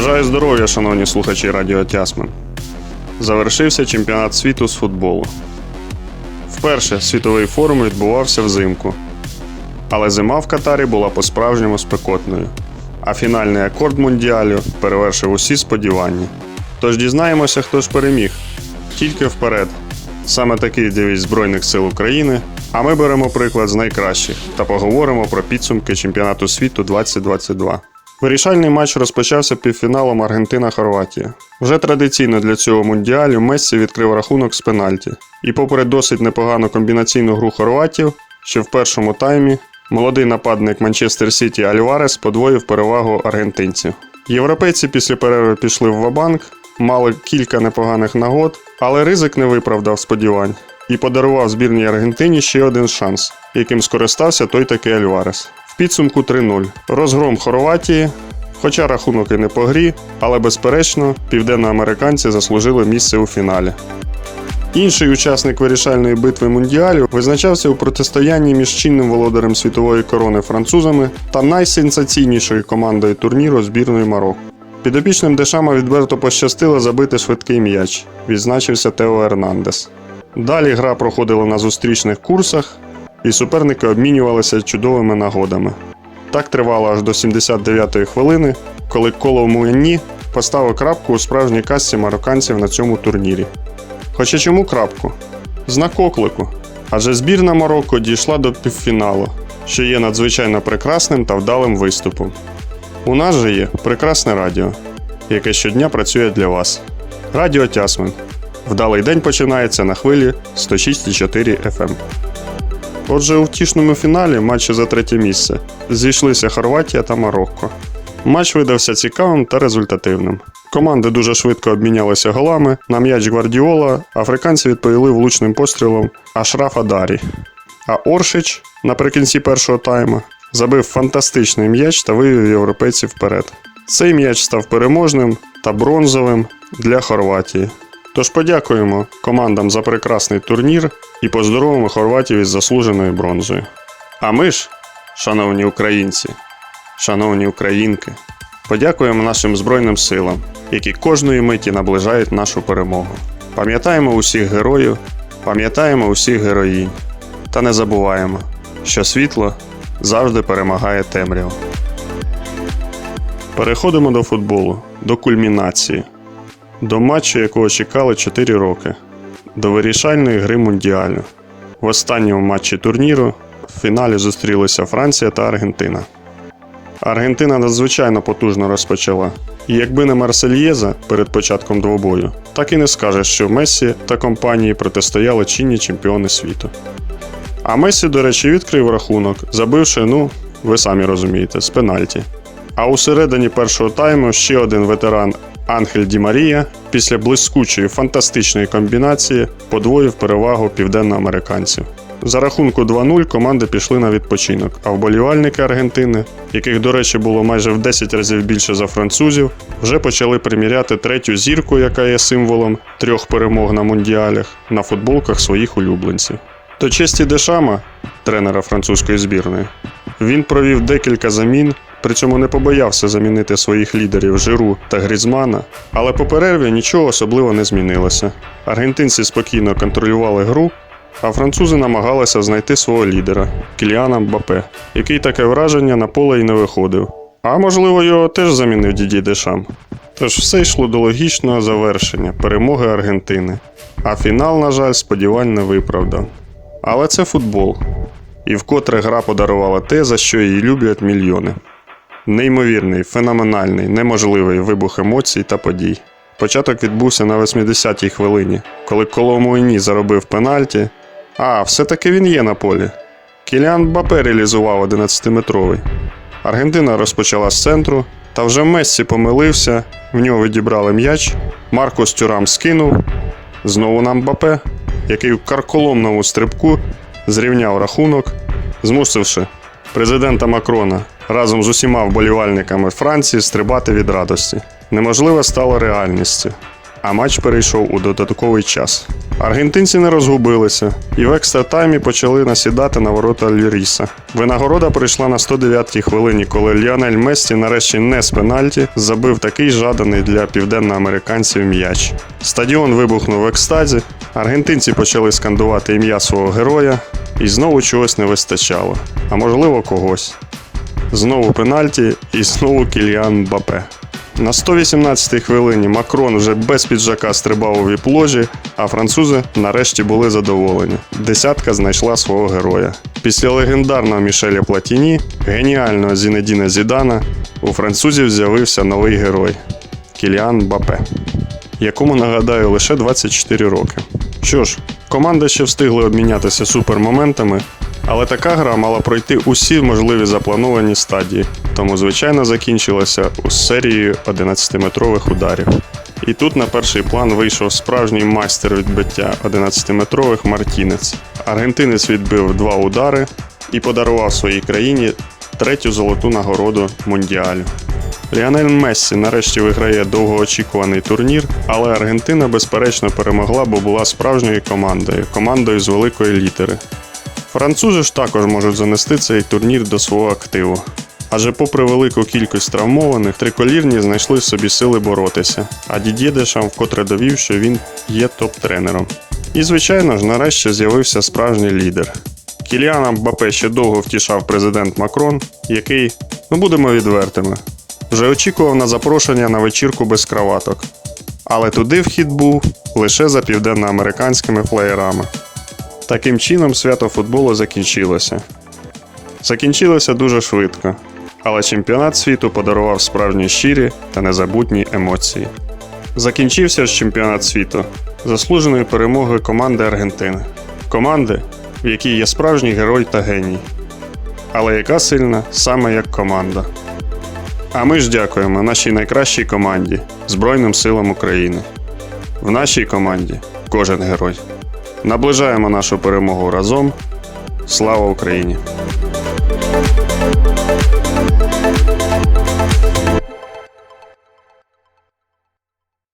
Бажаю здоров'я, шановні слухачі Радіо Тясмен. Завершився чемпіонат світу з футболу. Вперше світовий форум відбувався взимку. Але зима в Катарі була по-справжньому спекотною. А фінальний акорд Мундіалю перевершив усі сподівання. Тож дізнаємося, хто ж переміг. Тільки вперед. Саме такий девіз Збройних сил України. А ми беремо приклад з найкращих та поговоримо про підсумки чемпіонату світу 2022. Вирішальний матч розпочався півфіналом Аргентина-Хорватія. Вже традиційно для цього мундіалю Мессі відкрив рахунок з пенальті. І попри досить непогану комбінаційну гру хорватів, ще в першому таймі молодий нападник Манчестер Сіті Альварес подвоїв перевагу аргентинців. Європейці після перерви пішли в вабанк, мали кілька непоганих нагод, але ризик не виправдав сподівань і подарував збірній Аргентині ще один шанс, яким скористався той таки Альварес. В підсумку 3-0. Розгром Хорватії, хоча рахунок і не по грі, але безперечно, південноамериканці заслужили місце у фіналі. Інший учасник вирішальної битви Мундіалю визначався у протистоянні між чинним володарем світової корони французами та найсенсаційнішою командою турніру збірною Марокко. Підопічним Дешама відверто пощастило забити швидкий м'яч, відзначився Тео Ернандес. Далі гра проходила на зустрічних курсах, і суперники обмінювалися чудовими нагодами. Так тривало аж до 79-ї хвилини, коли коло Муенні поставив крапку у справжній касці марокканців на цьому турнірі. Хоча чому крапку? Знак оклику. Адже збірна Марокко дійшла до півфіналу, що є надзвичайно прекрасним та вдалим виступом. У нас же є прекрасне радіо, яке щодня працює для вас. Радіо Тясмен. Вдалий день починається на хвилі 106,4 FM. Отже, у втішному фіналі матчі за третє місце зійшлися Хорватія та Марокко. Матч видався цікавим та результативним. Команди дуже швидко обмінялися голами. На м'яч Гвардіола африканці відповіли влучним пострілом Ашрафа Дарі. А Оршич наприкінці першого тайму забив фантастичний м'яч та вивів європейців вперед. Цей м'яч став переможним та бронзовим для Хорватії. Тож подякуємо командам за прекрасний турнір і поздоровимо хорватів із заслуженою бронзою. А ми ж, шановні українці, шановні українки, подякуємо нашим Збройним силам, які кожної миті наближають нашу перемогу. Пам'ятаємо усіх героїв, пам'ятаємо усіх героїнь та не забуваємо, що світло завжди перемагає темряву. Переходимо до футболу, до кульмінації, до матчу, якого чекали 4 роки, до вирішальної гри Мундіалю. В останньому матчі турніру в фіналі зустрілися Франція та Аргентина. Аргентина надзвичайно потужно розпочала. І якби не Марсельєза перед початком двобою, так і не скажеш, що Месі та компанії протистояли чинні чемпіони світу. А Месі, до речі, відкрив рахунок, забивши, ну, ви самі розумієте, з пенальті. А у середині першого тайму ще один ветеран Анхель Ді Марія після блискучої фантастичної комбінації подвоїв перевагу південноамериканців. За рахунку 2-0 команди пішли на відпочинок, а вболівальники Аргентини, яких, до речі, було майже в 10 разів більше за французів, вже почали приміряти третю зірку, яка є символом трьох перемог на мундіалях, на футболках своїх улюбленців. До честі Дешама, тренера французької збірної, він провів декілька замін, при цьому не побоявся замінити своїх лідерів Жиру та Грізмана, але по перерві нічого особливо не змінилося. Аргентинці спокійно контролювали гру, а французи намагалися знайти свого лідера Кіліана Мбапе, який таке враження на поле й не виходив. А можливо, його теж замінив Діді Дешам. Тож все йшло до логічного завершення перемоги Аргентини. А фінал, на жаль, сподівань не виправдав. Але це футбол. І вкотре гра подарувала те, за що її люблять мільйони. Неймовірний, феноменальний, неможливий вибух емоцій та подій. Початок відбувся на 80-й хвилині, коли Коломуйні заробив пенальті. А, все-таки він є на полі. Кіліан Бапе реалізував 11-метровий. Аргентина розпочала з центру, та вже Мессі помилився, в нього відібрали м'яч. Маркос Тюрам скинув. Знову нам Бапе, який в карколомному стрибку зрівняв рахунок, змусивши президента Макрона разом з усіма вболівальниками Франції стрибати від радості. Неможливе стало реальністю. а матч перейшов у додатковий час. Аргентинці не розгубилися і в екстратаймі почали насідати на ворота Ліріса. Винагорода прийшла на 109-й хвилині, коли Ліонель Мессі нарешті не з пенальті забив такий жаданий для південноамериканців м'яч. Стадіон вибухнув в екстазі, аргентинці почали скандувати ім'я свого героя, і знову чогось не вистачало, а можливо когось. Знову пенальті і знову Кіліан Бапе. На 118-й хвилині Макрон вже без піджака стрибав у віп-ложі, а французи нарешті були задоволені. Десятка знайшла свого героя. Після легендарного Мішеля Платіні, геніального Зінедіна Зідана, у французів з'явився новий герой Кіліан Бапе, якому нагадаю лише 24 роки. Що ж, команди ще встигли обмінятися супермоментами, але така гра мала пройти усі можливі заплановані стадії, тому звичайно закінчилася у серією 11-метрових ударів. І тут на перший план вийшов справжній майстер відбиття 11-метрових Мартінець. Аргентинець відбив два удари і подарував своїй країні третю золоту нагороду Мундіалю. Ліонель Мессі нарешті виграє довгоочікуваний турнір, але Аргентина безперечно перемогла, бо була справжньою командою, командою з великої літери. Французи ж також можуть занести цей турнір до свого активу. Адже попри велику кількість травмованих, триколірні знайшли в собі сили боротися, а Дід'є Дешам вкотре довів, що він є топ-тренером. І, звичайно ж, нарешті з'явився справжній лідер. Кіліана Мбапе ще довго втішав президент Макрон, який, ну будемо відвертими, вже очікував на запрошення на вечірку без краваток. Але туди вхід був лише за південноамериканськими флеєрами. Таким чином, свято футболу закінчилося. Закінчилося дуже швидко, але чемпіонат світу подарував справжні щирі та незабутні емоції. Закінчився ж чемпіонат світу заслуженою перемогою команди Аргентини. Команди, в якій є справжній герой та геній. Але яка сильна саме як команда. А ми ж дякуємо нашій найкращій команді Збройним силам України. В нашій команді кожен герой. Наближаємо нашу перемогу разом. Слава Україні!